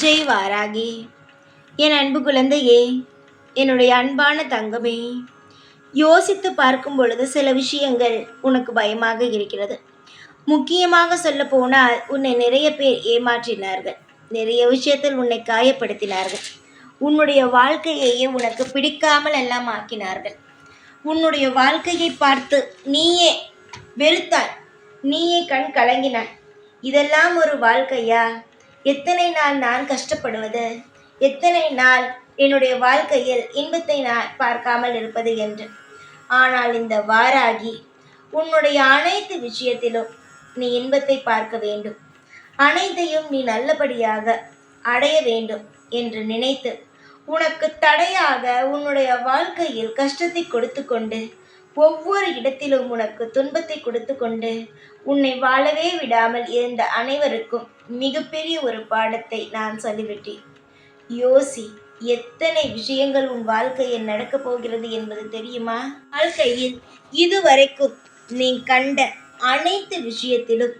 ஜெய் வாராகி என் அன்பு குழந்தையே என்னுடைய அன்பான தங்கமே யோசித்து பார்க்கும் பொழுது சில விஷயங்கள் உனக்கு பயமாக இருக்கிறது. முக்கியமாக சொல்ல போனால் உன்னை நிறைய பேர் ஏமாற்றினார்கள். நிறைய விஷயத்தில் உன்னை காயப்படுத்தினார்கள். உன்னுடைய வாழ்க்கையையே உனக்கு பிடிக்காமல் எல்லாம் ஆக்கினார்கள். உன்னுடைய வாழ்க்கையை பார்த்து நீயே வெறுத்தாய். நீயே கண் கலங்கினாய். இதெல்லாம் ஒரு வாழ்க்கையா? எத்தனை நாள் நான் கஷ்டப்படுவது? எத்தனை நாள் என்னுடைய வாழ்க்கையில் இன்பத்தை நான் பார்க்காமல் இருப்பது என்று? ஆனால் இந்த வாராகி உன்னுடைய அனைத்து விஷயத்திலும் நீ இன்பத்தை பார்க்க வேண்டும். அனைத்தையும் நீ நல்லபடியாக அடைய வேண்டும் என்று நினைத்து உனக்கு தடையாக உன்னுடைய வாழ்க்கையில் கஷ்டத்தை கொடுத்து கொண்டு ஒவ்வொரு இடத்திலும் உனக்கு துன்பத்தை கொடுத்து கொண்டு உன்னை வாழவே விடாமல் இருந்த அனைவருக்கும் மிகப்பெரிய ஒரு பாடத்தை நான் சொல்லிவிட்டேன். யோசி எத்தனை விஷயங்கள் உன் வாழ்க்கையில் நடக்கப் போகிறது என்பது தெரியுமா? வாழ்க்கையில் இதுவரைக்கும் நீ கண்ட அனைத்து விஷயத்திலும்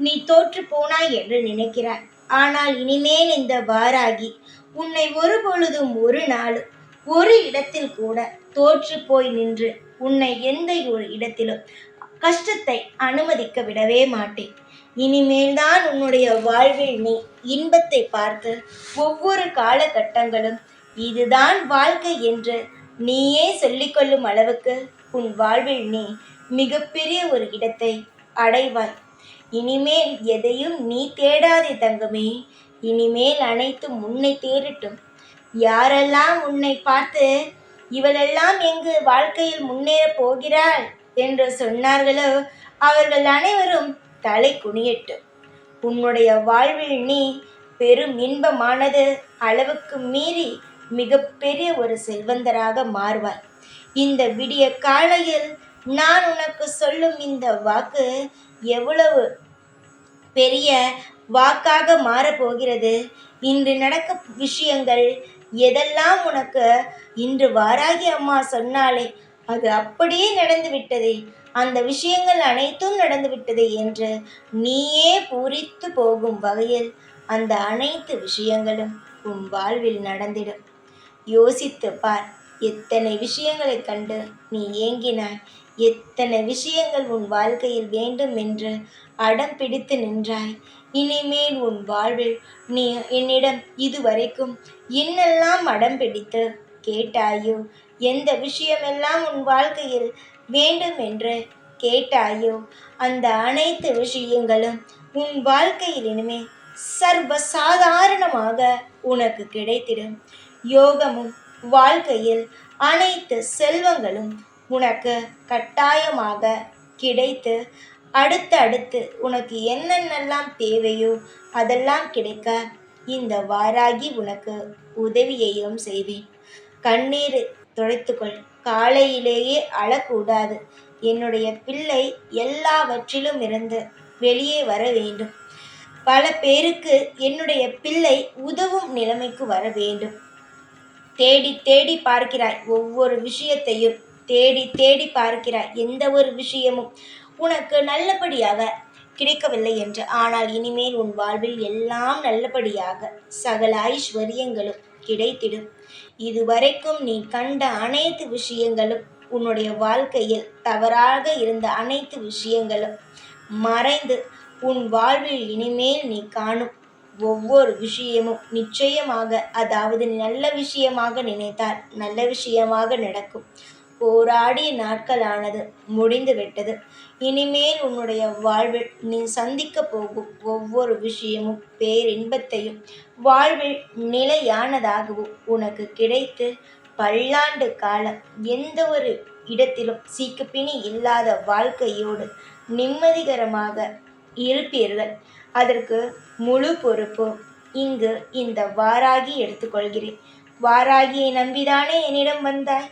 நீ தோற்று போனாய் என்று நினைக்கிறாய். ஆனால் இனிமேல் இந்த வாராகி உன்னை ஒரு பொழுதும் ஒரு நாளும் ஒரு இடத்தில் கூட தோற்று போய் நின்று உன்னை எந்த ஒரு இடத்திலும் கஷ்டத்தை அனுமதிக்க விடவே மாட்டேன். இனிமேல்தான் உன்னுடைய வாழ்வில் நீ இன்பத்தை பார்த்து ஒவ்வொரு காலகட்டங்களும் இதுதான் வாழ்க்கை என்று நீயே சொல்லிக்கொள்ளும் அளவுக்கு உன் வாழ்வில் நீ மிகப்பெரிய ஒரு இடத்தை அடைவாய். இனிமேல் எதையும் நீ தேடாதே தங்கமே. இனிமேல் அனைத்தும் உன்னை தேடட்டும். யாரெல்லாம் உன்னை பார்த்து இவளெல்லாம் எங்கு வாழ்க்கையில் முன்னேறப் போகிறாள்? என்று சொன்னார்களோ அவர்கள் அனைவரும் தலை குனியட்டு. உன்னுடைய வாழ்வில் நீ பெரும் இன்பமானது அளவுக்கு மீறி மிகப்பெரிய ஒரு செல்வந்தராக மாறுவாய். இந்த விடிய காலையில் நான் உனக்கு சொல்லும் இந்த வாக்கு எவ்வளவு பெரிய வாக்காக மாறப்போகிறது இன்று நடக்க விஷயங்கள் எதெல்லாம் உனக்கு? இன்று வாராகி அம்மா சொன்னாலே அது அப்படியே நடந்து விட்டதே. அந்த விஷயங்கள் அனைத்தும் நடந்து விட்டதே என்று நீயே பூரித்து போகும் வகையில் அந்த அனைத்து விஷயங்களும் உன் வாழ்வில் நடந்திடும். யோசித்து பார் எத்தனை விஷயங்களை கண்டு நீ ஏங்கினாய்? எத்தனை விஷயங்கள் உன் வாழ்க்கையில் வேண்டும் என்று அடம் பிடித்து நின்றாய்? இனிமேல் உன் வாழ்வில் நீ என்னிடம் இதுவரைக்கும் என்னெல்லாம் மடம் பிடித்து கேட்டாயோ? எந்த விஷயமெல்லாம் உன் வாழ்க்கையில் வேண்டும் என்று கேட்டாயோ? அந்த அனைத்து விஷயங்களும் உன் வாழ்க்கையில் இனிமே சர்வ சாதாரணமாக உனக்கு கிடைத்திடும். யோகமும் வாழ்க்கையில் அனைத்து செல்வங்களும் உனக்கு கட்டாயமாக கிடைத்து அடுத்து அடுத்து உனக்கு என்னென்னலாம் தேவையோ அதெல்லாம் கிடைக்க இந்த வாராகி உனக்கு உதவியையும் செய்வேன். கண்ணீர் துடைத்துக்கொள். காலையிலேயே அழக்கூடாது. என்னுடைய பிள்ளை எல்லாவற்றிலும் இருந்து வெளியே வர வேண்டும். பல பேருக்கு என்னுடைய பிள்ளை உதவும் நிலைமைக்கு வர வேண்டும். தேடி தேடி பார்க்கிறாய் ஒவ்வொரு விஷயத்தையும். தேடி தேடி பார்க்கிறாய் எந்த ஒரு விஷயமும். உனக்கு நல்லபடியாக கிடைக்கவில்லை என்று. ஆனால் இனிமேல் உன் வாழ்வில் எல்லாம் நல்லபடியாக சகல ஐஸ்வர்யங்களும் கிடைத்திடும். இதுவரைக்கும் நீ கண்ட அனைத்து விஷயங்களும் உன்னுடைய வாழ்க்கையில் தவறாக இருந்த அனைத்து விஷயங்களும் மறைந்து உன் வாழ்வில் இனிமேல் நீ காணும் ஒவ்வொரு விஷயமும் நிச்சயமாக அதாவது நல்ல விஷயமாக நினைத்தால் நல்ல விஷயமாக நடக்கும். போராடிய நாட்களானது முடிந்துவிட்டது. இனிமேல் உன்னுடைய வாழ்வில் நீ சந்திக்க போகும் ஒவ்வொரு விஷயமும் பேரின்பத்தையும் வாழ்வில் நிலையானதாகவும் உனக்கு கிடைத்து பல்லாண்டு காலம் எந்த ஒரு இடத்திலும் சீக்குப்பிணி இல்லாத வாழ்க்கையோடு நிம்மதிகரமாக இருப்பீர்கள். அதற்கு முழு பொறுப்பும் இங்கு இந்த வாராகி எடுத்துக்கொள்கிறேன். வாராகியை நம்பிதானே என்னிடம் வந்தாய்?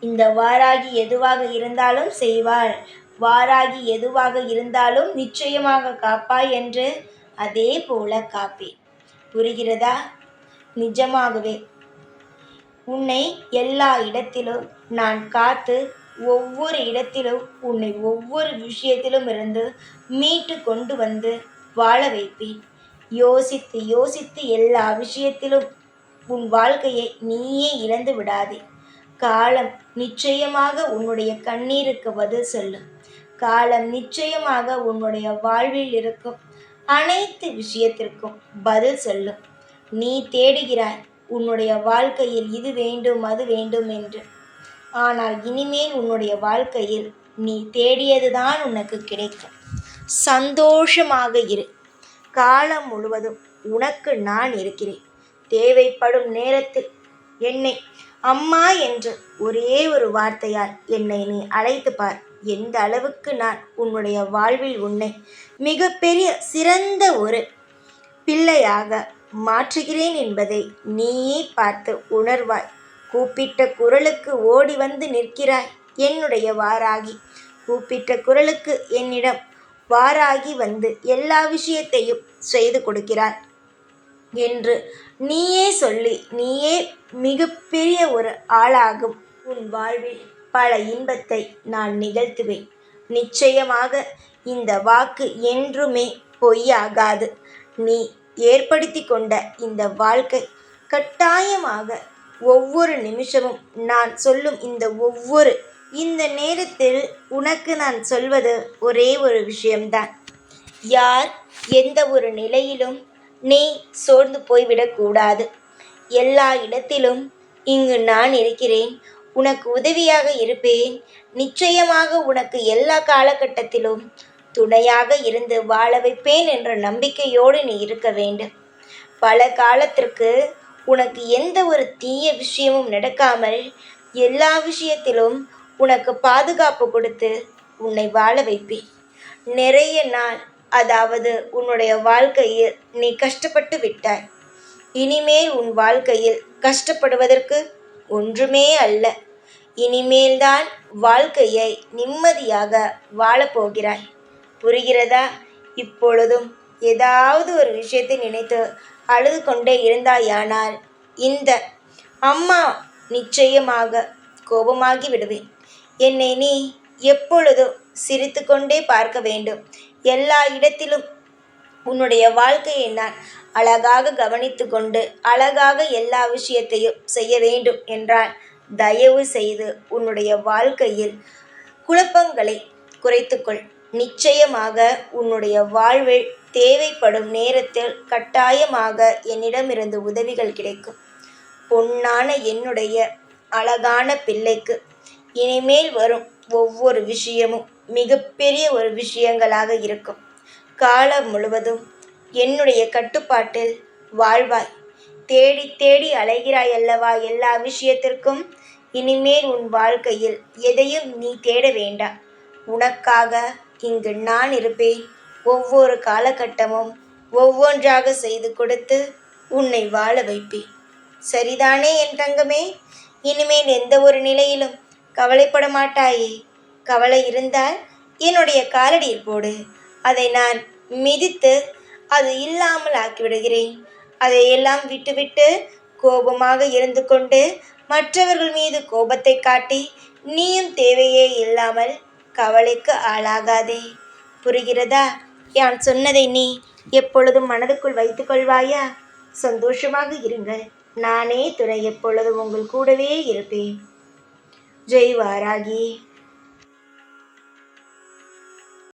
இந்த வாராகி எதுவாக இருந்தாலும் செய்வாள். வாராகி எதுவாக இருந்தாலும் நிச்சயமாக காப்பாய் என்று அதே போல காப்பேன். புரிகிறதா? நிஜமாகவே. உன்னை எல்லா இடத்திலும் நான் காத்து ஒவ்வொரு இடத்திலும் உன்னை ஒவ்வொரு விஷயத்திலும் இருந்து மீட்டு கொண்டு வந்து வாழ வைப்பேன். யோசித்து யோசித்து எல்லா விஷயத்திலும் உன் வாழ்க்கையை நீயே இழந்து விடாதே. காலம் நிச்சயமாக உன்னுடைய கண்ணீருக்கு பதில் சொல்லும். காலம் நிச்சயமாக உன்னுடைய வாழ்வில் இருக்கும். அனைத்து விஷயத்திற்கும் பதில் சொல்லும். நீ தேடுகிறாய் உன்னுடைய வாழ்க்கையில் இது வேண்டும் அது வேண்டும் என்று. ஆனால் இனிமேல் உன்னுடைய வாழ்க்கையில் நீ தேடியதுதான் உனக்கு கிடைக்கும். சந்தோஷமாக இரு. காலம் முழுவதும் உனக்கு நான் இருக்கிறேன். தேவைப்படும் நேரத்தில் என்னை அம்மா என்று ஒரே ஒரு வார்த்தையால் என்னை நீ அழைத்து பார். எந்த அளவுக்கு நான் உன்னுடைய வாழ்வில் உன்னை மிகப்பெரிய சிறந்த ஒரு பிள்ளையாக மாற்றுகிறேன் என்பதை நீயே பார்த்து உணர்வாய். கூப்பிட்ட குரலுக்கு ஓடி வந்து நிற்கிறாய். என்னுடைய வாராகி. கூப்பிட்ட குரலுக்கு என்னிடம் வாராகி வந்து எல்லா விஷயத்தையும் செய்து கொடுக்கிறார். என்று நீயே சொல்லி நீயே மிகப்பெரிய ஒரு ஆளாகும். உன் வாழ்வில் பல இன்பத்தை நான் நிகழ்த்துவேன். நிச்சயமாக இந்த வாக்கு என்றுமே பொய்யாகாது. நீ ஏற்படுத்தி கொண்ட இந்த வாழ்க்கை கட்டாயமாக ஒவ்வொரு நிமிஷமும் நான் சொல்லும் இந்த ஒவ்வொரு இந்த நேரத்தில் உனக்கு நான் சொல்வது ஒரே ஒரு விஷயம்தான். யார் எந்த ஒரு நிலையிலும் நீ சோர்ந்து போய்விடக்கூடாது எல்லா இடத்திலும் இங்கு நான் இருக்கிறேன். உனக்கு உதவியாக இருப்பேன். நிச்சயமாக உனக்கு எல்லா காலகட்டத்திலும் துணையாக இருந்து வாழ வைப்பேன் என்ற நம்பிக்கையோடு நீ இருக்க வேண்டும். பல காலத்திற்கு உனக்கு எந்த ஒரு தீய விஷயமும் நடக்காமல் எல்லா விஷயத்திலும் உனக்கு பாதுகாப்பு கொடுத்து உன்னை வாழ வைப்பேன். நிறைய நாள் அதாவது உன்னுடைய வாழ்க்கையில் நீ கஷ்டப்பட்டு விட்டாய். இனிமேல் உன் வாழ்க்கையில் கஷ்டப்படுவதற்கு ஒன்றுமே அல்ல. இனிமேல்தான் வாழ்க்கையை நிம்மதியாக வாழப்போகிறாய். புரிகிறதா? இப்பொழுதும் ஏதாவது ஒரு விஷயத்தை நினைத்து அழுது கொண்டே இருந்தாயானால் இந்த அம்மா நிச்சயமாக கோபமாகி விடுவேன். என்னை நீ எப்பொழுதும் சிரித்து கொண்டே பார்க்க வேண்டும். எல்லா இடத்திலும் உன்னுடைய வாழ்க்கையை நான் அழகாக கவனித்து கொண்டு அழகாக எல்லா விஷயத்தையும் செய்ய வேண்டும் என்றால் தயவு செய்து உன்னுடைய வாழ்க்கையில் குழப்பங்களை குறைத்துக்கொள். நிச்சயமாக உன்னுடைய வாழ்வில் தேவைப்படும் நேரத்தில் கட்டாயமாக என்னிடமிருந்து உதவிகள் கிடைக்கும். பொன்னான என்னுடைய அழகான பிள்ளைக்கு இனிமேல் வரும் ஒவ்வொரு விஷயமும் மிகப்பெரிய ஒரு விஷயங்களாக இருக்கும். காலம் முழுவதும் என்னுடைய கட்டுப்பாட்டில் வாழ்வாய். தேடி தேடி அலைகிறாய் அல்லவா எல்லா விஷயத்திற்கும்? இனிமேல் உன் வாழ்க்கையில் எதையும் நீ தேட வேண்டாம். உனக்காக இங்கு நான் இருப்பேன். ஒவ்வொரு காலகட்டமும் ஒவ்வொன்றாக செய்து கொடுத்து உன்னை வாழ வைப்பேன். சரிதானே என் தங்கமே? இனிமேல் எந்த ஒரு நிலையிலும் கவலைப்பட மாட்டாயே கவலை இருந்தால் என்னுடைய காலடியில் போடு. அதை நான் மிதித்து அது இல்லாமல் ஆக்கிவிடுகிறேன். அதையெல்லாம் விட்டுவிட்டு கோபமாக இருந்து கொண்டு மற்றவர்கள் மீது கோபத்தை காட்டி நீயும் தேவையே இல்லாமல் கவலைக்கு ஆளாகாதே. புரிகிறதா? யான் சொன்னதை நீ எப்பொழுதும் மனதுக்குள் வைத்துக்கொள்வாயா சந்தோஷமாக இருங்கள். நானே துணை எப்பொழுதும் உங்கள் கூடவே இருப்பேன். ஜெய் வாராகி